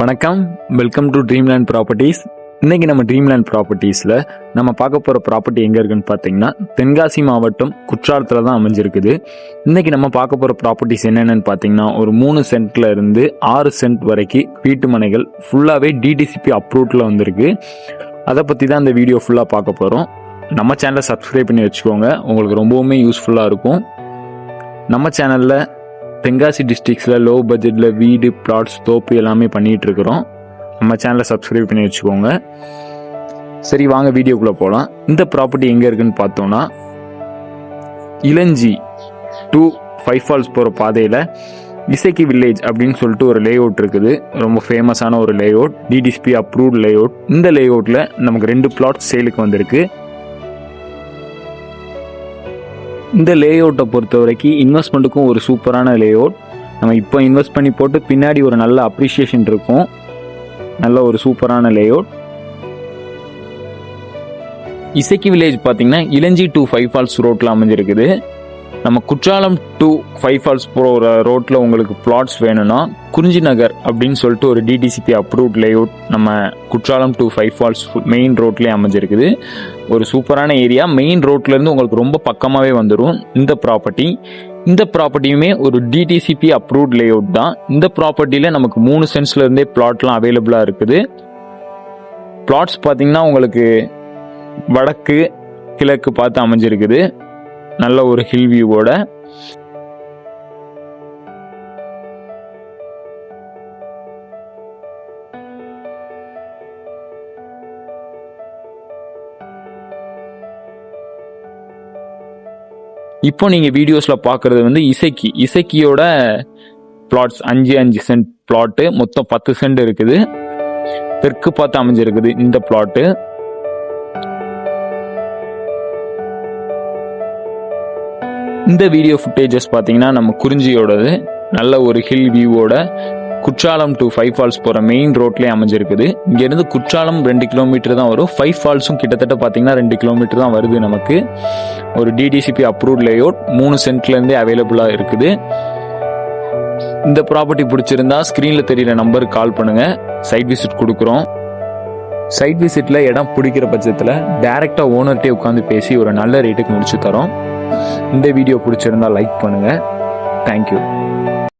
வணக்கம். Welcome to Dreamland properties இன்றைக்கி நம்ம ட்ரீம்லேண்ட் ப்ராப்பர்ட்டிஸில் நம்ம பார்க்க போகிற ப்ராப்பர்ட்டி எங்கே இருக்குன்னு பார்த்தீங்கன்னா தென்காசி மாவட்டம் குற்றாலத்தில் தான் அமைஞ்சிருக்குது. இன்றைக்கி நம்ம பார்க்க போகிற ப்ராப்பர்ட்டிஸ் என்னென்னு பார்த்தீங்கன்னா ஒரு மூணு சென்ட்ல இருந்து ஆறு சென்ட் வரைக்கும் வீட்டு மனைகள் ஃபுல்லாகவே டிடிசிபி அப்ரூவ்டில் வந்திருக்கு. அதை பற்றி தான் இந்த வீடியோ ஃபுல்லாக பார்க்க போகிறோம் நம்ம சேனலை சப்ஸ்கிரைப் பண்ணி வச்சுக்கோங்க. உங்களுக்கு ரொம்பவுமே யூஸ்ஃபுல்லாக இருக்கும். நம்ம சேனலில் தென்காசி டிஸ்ட்ரிக்ஸில் லோ பட்ஜெட்டில் வீடு பிளாட்ஸ் தோப்பு எல்லாமே பண்ணிகிட்டு இருக்கிறோம் நம்ம சேனலை சப்ஸ்கிரைப் பண்ணி வச்சுக்கோங்க. சரி வாங்க வீடியோக்குள்ளே போகலாம் இந்த ப்ராப்பர்ட்டி எங்கே இருக்குன்னு பார்த்தோன்னா இளஞ்சி டூ ஃபைவ் ஃபால்ஸ் போகிற பாதையில் இசைக்கு வில்லேஜ் அப்படின்னு சொல்லிட்டு ஒரு லே அவுட் இருக்குது. ரொம்ப ஃபேமஸான ஒரு layout DTCP approved layout இந்த லே அவுட்டில் நமக்கு ரெண்டு பிளாட் சேலுக்கு வந்திருக்கு. இந்த லே அவுட்டை பொறுத்த வரைக்கும் இன்வெஸ்ட்மெண்ட்டுக்கும் ஒரு சூப்பரான லேஅவுட் நம்ம இப்போ இன்வெஸ்ட் பண்ணி போட்டு பின்னாடி ஒரு நல்ல அப்ரிஷியேஷன் இருக்கும். நல்ல ஒரு சூப்பரான லே அவுட் இசைக்கு வில்லேஜ் பார்த்தீங்கன்னா இளஞ்சி டூ ஃபைவ் ஃபால்ஸ் ரோட்டில் அமைஞ்சிருக்குது. நம்ம குற்றாலம் டு ஃபைவ் ஃபால்ஸ் போகிற ரோட்டில் உங்களுக்கு பிளாட்ஸ் வேணும்னா குறிஞ்சி நகர் அப்படின்னு சொல்லிட்டு ஒரு டிடிசிபி அப்ரூவ்ட் லேஅவுட் நம்ம Kutralam to five falls main ரோட்லேயே அமைஞ்சிருக்குது. ஒரு சூப்பரான ஏரியா மெயின் ரோட்லேருந்து உங்களுக்கு ரொம்ப பக்கமாகவே வந்துடும் இந்த ப்ராப்பர்ட்டி இந்த ப்ராப்பர்ட்டியுமே ஒரு டிடிசிபி அப்ரூவ்ட் லேஅவுட் தான். இந்த ப்ராப்பர்ட்டியில் நமக்கு மூணு சென்ஸ்லேருந்தே பிளாட்லாம் அவைலபிளாக இருக்குது. பிளாட்ஸ் பார்த்தீங்கன்னா உங்களுக்கு வடக்கு கிழக்கு பார்த்து அமைஞ்சிருக்குது. நல்ல ஒரு ஹில் வியூவோட இப்போ நீங்க வீடியோஸ்ல பார்க்கிறது வந்து இசைக்கி. இசைக்கியோட பிளாட்ஸ் அஞ்சு அஞ்சு சென்ட் பிளாட்டு மொத்தம் பத்து சென்ட் இருக்குது. தெற்கு பார்த்து அமைஞ்சிருக்குது இந்த பிளாட்டு இந்த வீடியோ ஃபுட்டேஜஸ் பார்த்தீங்கன்னா நம்ம குறிஞ்சியோடது நல்ல ஒரு ஹில் வியூவோட குற்றாலம் டு ஃபைவ் ஃபால்ஸ் போகிற மெயின் ரோட்லேயே அமைஞ்சிருக்குது. இங்கேருந்து குற்றாலம் ரெண்டு கிலோமீட்டர் தான் வரும். ஃபைவ் ஃபால்ஸும் கிட்டத்தட்ட பார்த்தீங்கன்னா ரெண்டு கிலோமீட்டர் தான் வருது நமக்கு. ஒரு டிடிசிபி அப்ரூவ்ட் லேஅவுட் மூணு சென்ட்லேருந்தே அவைலபிளாக இருக்குது. இந்த ப்ராப்பர்ட்டி பிடிச்சிருந்தா ஸ்க்ரீனில் தெரியிற நம்பருக்கு கால் பண்ணுங்கள் சைட் விசிட் கொடுக்குறோம். சைட் விசிட்டில் இடம் பிடிக்கிற பட்சத்தில் டேரெக்டாக ஓனர்கிட்டே உட்காந்து பேசி ஒரு நல்ல ரேட்டுக்கு முடிச்சு தரோம். இந்த வீடியோ பிடிச்சிருந்தா லைக் பண்ணுங்கள் தேங்க்யூ